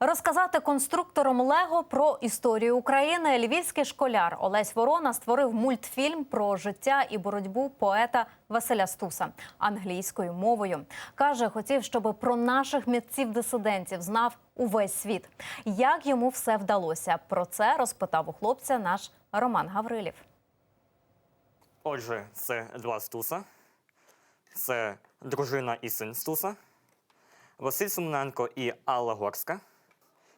Розказати конструкторам Лего про історію України львівський школяр Олесь Ворона створив мультфільм про життя і боротьбу поета Василя Стуса англійською мовою. каже, хотів, щоб про наших митців-дисидентів знав увесь світ. Як йому все вдалося? Про це розпитав у хлопця наш Роман Гаврилів. Отже, це два Стуса, це дружина і син Стуса, Василь Сумненко і Алла Горська,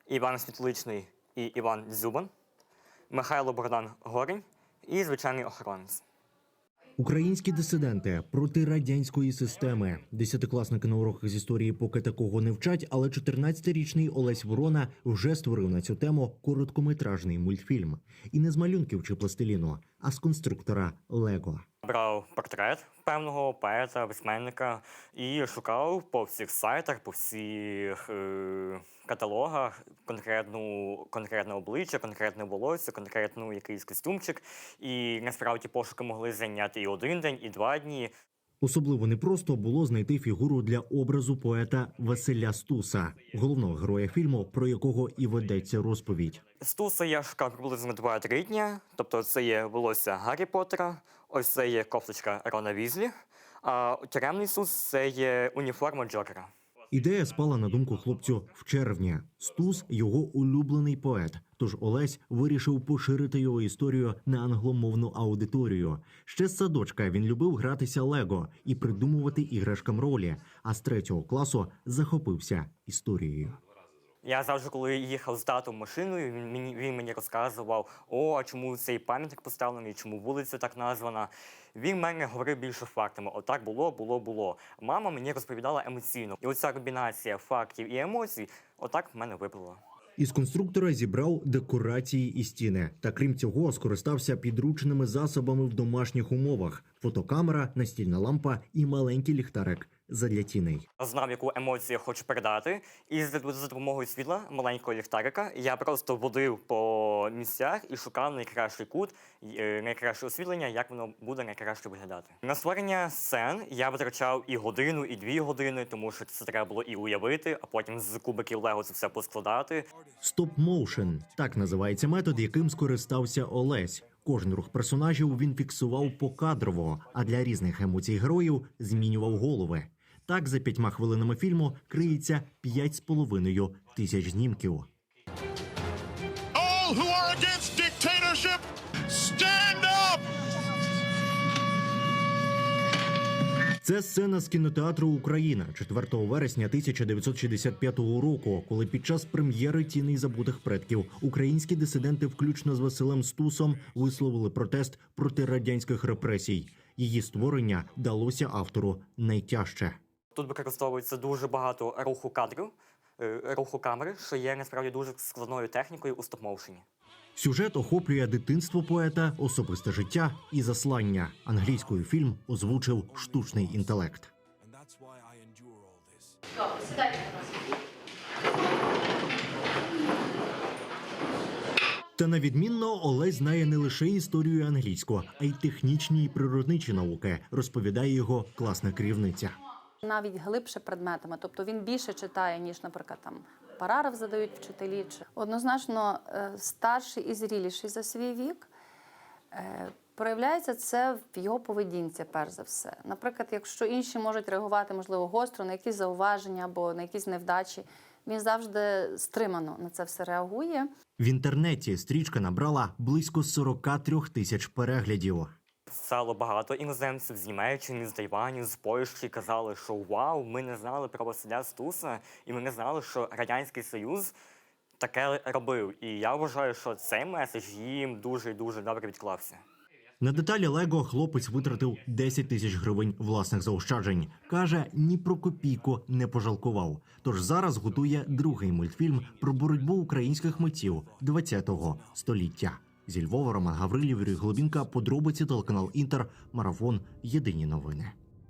Іван Світличний і Іван Дзюбан, Михайло Богдан Горень і звичайний охоронець. Українські дисиденти проти радянської системи. Десятикласники на уроках з історії поки такого не вчать, але 14-річний Олесь Ворона вже створив на цю тему короткометражний мультфільм. І не з малюнків чи пластиліну, а з конструктора Лего. Брав портрет певного поета, письменника і шукав по всіх сайтах, по всіх е- каталогах конкретну, конкретне обличчя, конкретне волосся, конкретну якийсь костюмчик. І насправді пошуки могли зайняти і один день, і два дні. Особливо непросто було знайти фігуру для образу поета Василя Стуса, головного героя фільму, про якого і ведеться розповідь. Стуса я шукав приблизно 2-3 дня. Тобто це є волосся Гаррі Поттера, ось це є кофточка Рона Візлі, а тюремний Стус – це є уніформа Джокера. Ідея спала на думку хлопцю в червні. Стус його улюблений поет. Тож Олесь вирішив поширити його історію на англомовну аудиторію. Ще з садочка він любив гратися Лего і придумувати іграшкам ролі. А з третього класу захопився історією. Я завжди, коли їхав з татом машиною, він мені, він мені розказував, о, а чому цей пам'ятник поставлений, чому вулиця так названа. Він мене говорив більше фактами. Отак було, було, було. Мама мені розповідала емоційно. І оця комбінація фактів і емоцій, отак в мене випало. Із конструктора зібрав декорації і стіни. Та крім цього, скористався підручними засобами в домашніх умовах: фотокамера, настільна лампа і маленький ліхтарик задля тіней. Знав, яку емоцію я хочу передати, і за, за допомогою світла маленького ліхтарика я просто водив по місцях і шукав найкращий кут, е, найкраще освітлення, як воно буде найкраще виглядати. На створення сцен я витрачав і годину, і дві години, тому що це треба було і уявити, а потім з кубиків Лего це все поскладати. Стоп-моушен – так називається метод, яким скористався Олесь. Кожен рух персонажів він фіксував покадрово, а для різних емоцій героїв змінював голови. Так, за п'ятьма хвилинами фільму криється п'ять з половиною тисяч знімків. All who are against dictatorship, stand Це сцена з кінотеатру Україна 4 вересня 1965 року, коли під час прем'єри «Тіни забутих предків українські дисиденти, включно з Василем Стусом, висловили протест проти радянських репресій. Її створення далося автору найтяжче. Тут використовується дуже багато руху кадрів, е, руху камери, що є насправді дуже складною технікою у стоп-моушені. Сюжет охоплює дитинство поета, особисте життя і заслання. Англійською фільм озвучив штучний інтелект. Та на відмінно Олесь знає не лише історію англійську, а й технічні і природничі науки, розповідає його класна керівниця. навіть глибше предметами, тобто він більше читає, ніж, наприклад, там параграф задають вчителі. Чи однозначно е, старший і зріліший за свій вік. Е, Проявляється це в його поведінці, перш за все. Наприклад, якщо інші можуть реагувати, можливо, гостро на якісь зауваження або на якісь невдачі, він завжди стримано на це все реагує. В інтернеті стрічка набрала близько 43 тисяч переглядів. Стало багато іноземців з Німеччини, з Тайваню, з Польщі казали, що вау, ми не знали про Василя Стуса, і ми не знали, що Радянський Союз таке робив. І я вважаю, що цей меседж їм дуже дуже добре відклався. На деталі Лего хлопець витратив 10 тисяч гривень власних заощаджень. Каже, ні про копійку не пожалкував. Тож зараз готує другий мультфільм про боротьбу українських митців 20-го століття. Зі Львова Роман Гаврилів, Юрій Глобінка, подробиці телеканал Інтер, марафон. Єдині новини.